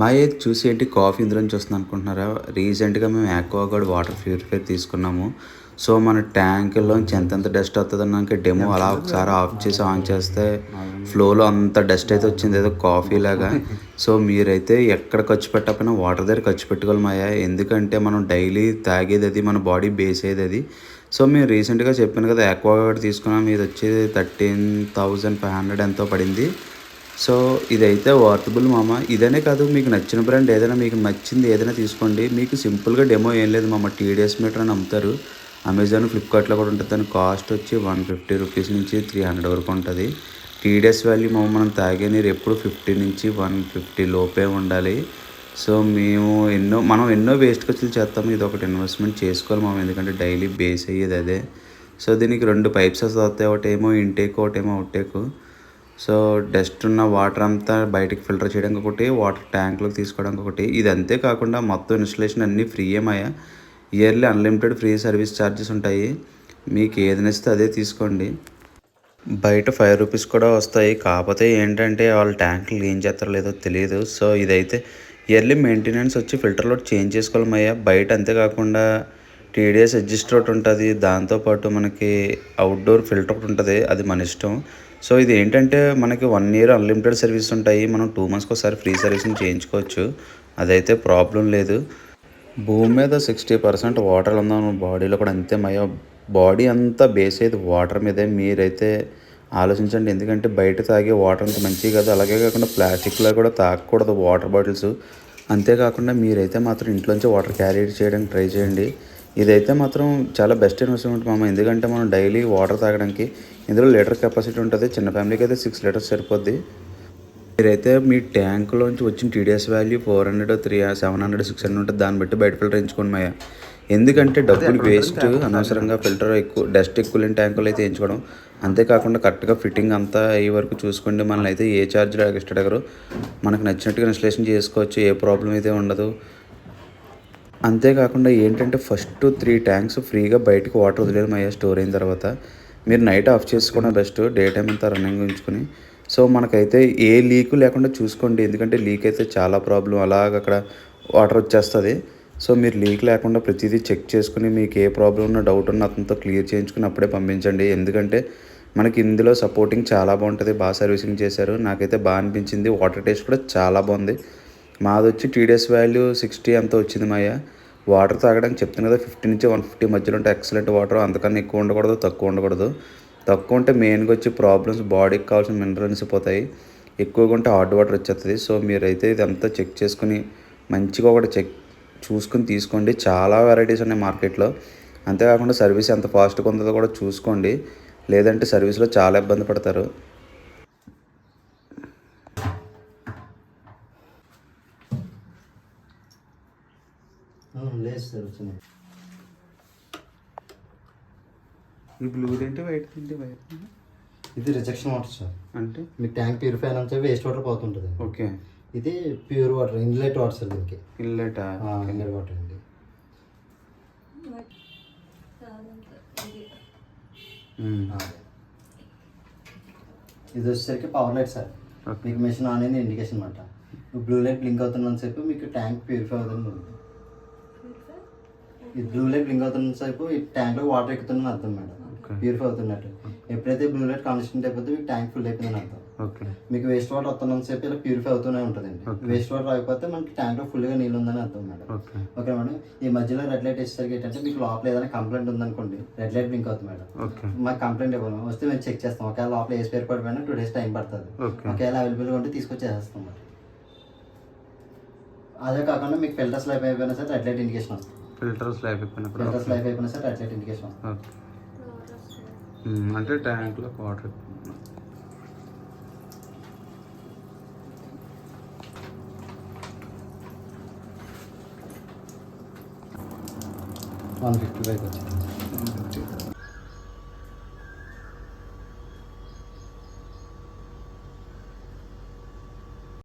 మా ఏది చూసి ఏంటి కాఫీ ఇందులో నుంచి వస్తుంది అనుకుంటున్నారా? రీసెంట్గా మేము ఆక్వాగార్డ్ వాటర్ ప్యూరిఫైర్ తీసుకున్నాము. సో మన ట్యాంకుల్లోంచి ఎంతెంత డస్ట్ వస్తుంది అన్నాక డెమో అలా ఒకసారి ఆఫ్ చేసి ఆన్ చేస్తే ఫ్లోలో అంత డస్ట్ అయితే వచ్చింది ఏదో కాఫీ లాగా. సో మీరైతే ఎక్కడ ఖర్చు పెట్టకపోయినా వాటర్ దగ్గర ఖర్చు పెట్టుకోవాలమాయా ఎందుకంటే మనం డైలీ తాగేది అది మన బాడీ బేస్ అయ్యేది అది. సో మేము రీసెంట్గా చెప్పాను కదా ఆక్వాగార్డ్ తీసుకున్నాం. ఇది వచ్చేది థర్టీన్ థౌజండ్ ఫైవ్ హండ్రెడ్ ఎంతో పడింది. సో ఇదైతే వర్తబుల్ మామ. ఇదనే కాదు మీకు నచ్చిన బ్రాండ్ ఏదైనా మీకు నచ్చింది ఏదైనా తీసుకోండి. మీకు సింపుల్గా డెమో ఏం లేదు మామ. టీడీఎస్ మీటర్ అని అమ్ముతారు అమెజాన్ ఫ్లిప్కార్ట్లో కూడా ఉంటుంది. దాని కాస్ట్ వచ్చి వన్ ఫిఫ్టీ రూపీస్ నుంచి త్రీ హండ్రెడ్ వరకు ఉంటుంది. టీడీఎస్ వాల్యూ మామ మనం తాగే నీరు ఎప్పుడు ఫిఫ్టీ నుంచి వన్ ఫిఫ్టీ లోపే ఉండాలి. సో మేము ఎన్నో మనం ఎన్నో వేస్ట్ ఖర్చులు చేస్తాము. ఇది ఒకటి ఇన్వెస్ట్మెంట్ చేసుకోవాలి మామ. ఎందుకంటే డైలీ బేస్ అయ్యేది అదే. సో దీనికి రెండు పైప్స్ వస్తాయి. ఒకటేమో ఇంటేక్ ఒకటేమో అవుటేకు సో డస్ట్ ఉన్న వాటర్ అంతా బయటకు ఫిల్టర్ చేయడానికి ఒకటి వాటర్ ట్యాంక్లోకి తీసుకోవడానికి ఒకటి. ఇది అంతే కాకుండా మొత్తం ఇన్స్టలేషన్ అన్నీ ఫ్రీ ఏమయ్యా. Yearly unlimited free service charges ఉంటాయి. మీకు ఏది నచ్చితే అదే తీసుకోండి. బయట ఫైవ్ రూపీస్ కూడా వస్తాయి. కాకపోతే ఏంటంటే వాళ్ళ ట్యాంకులు ఏం చేస్తారో లేదో తెలియదు సో ఇదైతే ఇయర్లీ మెయింటెనెన్స్ వచ్చి ఫిల్టర్లో చేంజ్ చేసుకోవాలమయ్యా. బయట అంతేకాకుండా టీడీఎస్ అడ్జిస్టర్ ఒకటి ఉంటుంది. దాంతోపాటు మనకి అవుట్డోర్ ఫిల్టర్ ఒకటి ఉంటుంది. అది మన ఇష్టం. సో ఇది ఏంటంటే మనకి వన్ ఇయర్ అన్లిమిటెడ్ సర్వీస్ ఉంటాయి. మనం టూ మంత్స్కి ఒకసారి ఫ్రీ సర్వీసింగ్ చేయించుకోవచ్చు. అదైతే ప్రాబ్లం లేదు. భూమి మీద సిక్స్టీ పర్సెంట్ వాటర్ ఉందా మన బాడీలో కూడా అంతే మయో. బాడీ అంతా బేస్ అయితే వాటర్ మీదే. మీరైతే ఆలోచించండి. ఎందుకంటే బయట తాగే వాటర్ అంత మంచిది కాదు. అలాగే కాకుండా ప్లాస్టిక్లో కూడా తాగకూడదు వాటర్ బాటిల్స్ అంతేకాకుండా మీరైతే మాత్రం ఇంట్లోంచి వాటర్ క్యారీ చేయడానికి ట్రై చేయండి. ఇదైతే మాత్రం చాలా బెస్ట్ ఇన్వెస్ట్మెంట్ మామ. ఎందుకంటే మనం డైలీ వాటర్ తాగడానికి ఇందులో లీటర్ కెపాసిటీ ఉంటుంది. చిన్న ఫ్యామిలీకి అయితే సిక్స్ లీటర్స్ సరిపోద్ది. మీరైతే మీ ట్యాంకులోంచి వచ్చిన TDS value four hundred three seven hundred six hundred ఉంటుంది దాన్ని బట్టి బయట ఫిల్టర్ ఎంచుకోండి మాయా ఎందుకంటే డబ్బులు వేస్ట్ అనవసరంగా ఫిల్టర్ ఎక్కువ డస్ట్ ఎక్కువ లేని ట్యాంకులు అయితే ఎంచుకోవడం అంతేకాకుండా కరెక్ట్గా ఫిట్టింగ్ అంతా అయ్యే వరకు చూసుకోండి. మనల్ని అయితే ఏ ఛార్జ్ ఎక్స్ట్రా అడగరు. మనకు నచ్చినట్టుగా ఇన్స్టలేషన్ చేసుకోవచ్చు. ఏ ప్రాబ్లం అయితే ఉండదు. అంతేకాకుండా ఏంటంటే ఫస్ట్ త్రీ ట్యాంక్స్ ఫ్రీగా బయటకు వాటర్ వదిలేయడం అయ్యా స్టోర్ అయిన తర్వాత మీరు నైట్ ఆఫ్ చేసుకోవడం బెస్ట్ డే టైం అంతా రన్నింగ్ ఉంచుకొని. సో మనకైతే ఏ లీకు లేకుండా చూసుకోండి. ఎందుకంటే లీక్ అయితే చాలా ప్రాబ్లం. అలాగ అక్కడ వాటర్ వచ్చేస్తుంది. సో మీరు లీక్ లేకుండా ప్రతిదీ చెక్ చేసుకుని మీకు ఏ ప్రాబ్లం ఉన్న డౌట్ ఉన్న అతనితో క్లియర్ చేయించుకుని అప్పుడే పంపించండి. ఎందుకంటే మనకి ఇందులో సపోర్టింగ్ చాలా బాగుంటుంది. బాగా సర్వీసింగ్ చేశారు. నాకైతే బాగా అనిపించింది. వాటర్ టేస్ట్ కూడా చాలా బాగుంది. మాది వచ్చి టీడీఎస్ వాల్యూ సిక్స్టీ అంత వచ్చింది మాయ వాటర్ తాగడానికి చెప్తాను కదా ఫిఫ్టీ నుంచి వన్ ఫిఫ్టీ మధ్యలో ఉంటే ఎక్సలెంట్ వాటర్ అంతకన్నా ఎక్కువ ఉండకూడదు తక్కువ ఉండకూడదు. తక్కువ ఉంటే మెయిన్గా వచ్చి ప్రాబ్లమ్స్ బాడీకి కావాల్సిన మినరల్స్ పోతాయి. ఎక్కువగా ఉంటే హాట్ వాటర్ వచ్చేస్తుంది సో మీరైతే ఇదంతా చెక్ చేసుకుని మంచిగా ఒకటి చెక్ చూసుకుని తీసుకోండి. చాలా వెరైటీస్ ఉన్నాయి మార్కెట్లో అంతేకాకుండా సర్వీస్ ఎంత ఫాస్ట్గా ఉందో కూడా చూసుకోండి. లేదంటే సర్వీస్లో చాలా ఇబ్బంది పడతారు. లేదు సార్ వచ్చినాయి ఈ బ్లూ ఏంటి వైట్ ఏంటి వైట్ ఇది రిజెక్షన్ వాటర్ సార్ అంటే? మీ ట్యాంక్ ప్యూరిఫైర్ నుంచి వేస్ట్ వాటర్ పోతుంటుంది. ఓకే. ఇది pure water inlet water sir దీనికి. ఇల్లట ఇన్లెట్ వాటర్ అండి. ఆ. ఇది వచ్చేసరికి పవర్ లైట్ సార్ మీకు మెషిన్ ఆన్ అయింది ఇండికేషన్ అనమాట బ్లూ లైట్ బ్లింక్ అవుతున్నంత సేపు మీకు ట్యాంక్ ప్యూరిఫై అవుతుంది. ఈ బ్లూ లైట్ బ్లింక్ అవుతున్న సేపు ఈ ట్యాంక్లో వాటర్ ఎక్కుతుందని అర్థం మేడం. ప్యూరిఫై అవుతున్నట్టు. ఎప్పుడైతే బ్లూ లైట్ కాన్స్టెంట్ అయిపోతే మీకు ట్యాంక్ ఫుల్ అయిపోయిందని అర్థం. మీకు వేస్ట్ వాటర్ వస్తున్నంత సేపు ఇలా ప్యూరిఫై అవుతూనే ఉంటుందండి. వేస్ట్ వాటర్ అయిపోతే మనకి ట్యాంక్లో ఫుల్గా నీళ్ళు ఉందని అర్థం మేడం. ఓకే మేడం ఈ మధ్యలో రెడ్ లైట్ వేసేసరికి ఏంటంటే మీకు లోపల ఏదైనా కంప్లైంట్ ఉందనుకోండి రెడ్ లైట్ బ్లింక్ అవుతుంది మేడం. మాకు కంప్లైంట్ ఇవ్వాలి వస్తే మేము చెక్ చేస్తాం. ఒకవేళ లోపల ఏ స్పేర్ పడిపోయినా టూ డేస్ టైం పడుతుంది. ఒకవేళ అవైలబుల్గా ఉంటే తీసుకొచ్చి చేస్తాం మరి అదే కాకుండా మీకు ఫిల్టర్స్ లైఫ్ అయిపోయినా సరే రెడ్ లైట్ ఇండికేషన్ వస్తుంది. ఫిల్టర్స్ లైఫ్ అయిపోయినప్పుడు ఫిల్టర్స్ లైఫ్ అయిపోయినా సరే రెడ్ లైట్ ఇండికేషన్ వస్తుంది ఓకే మ్మ్, అంటే ట్యాంక్లో వాటర్ వన్ ఫిఫ్టీ ఫైవ్ వచ్చింది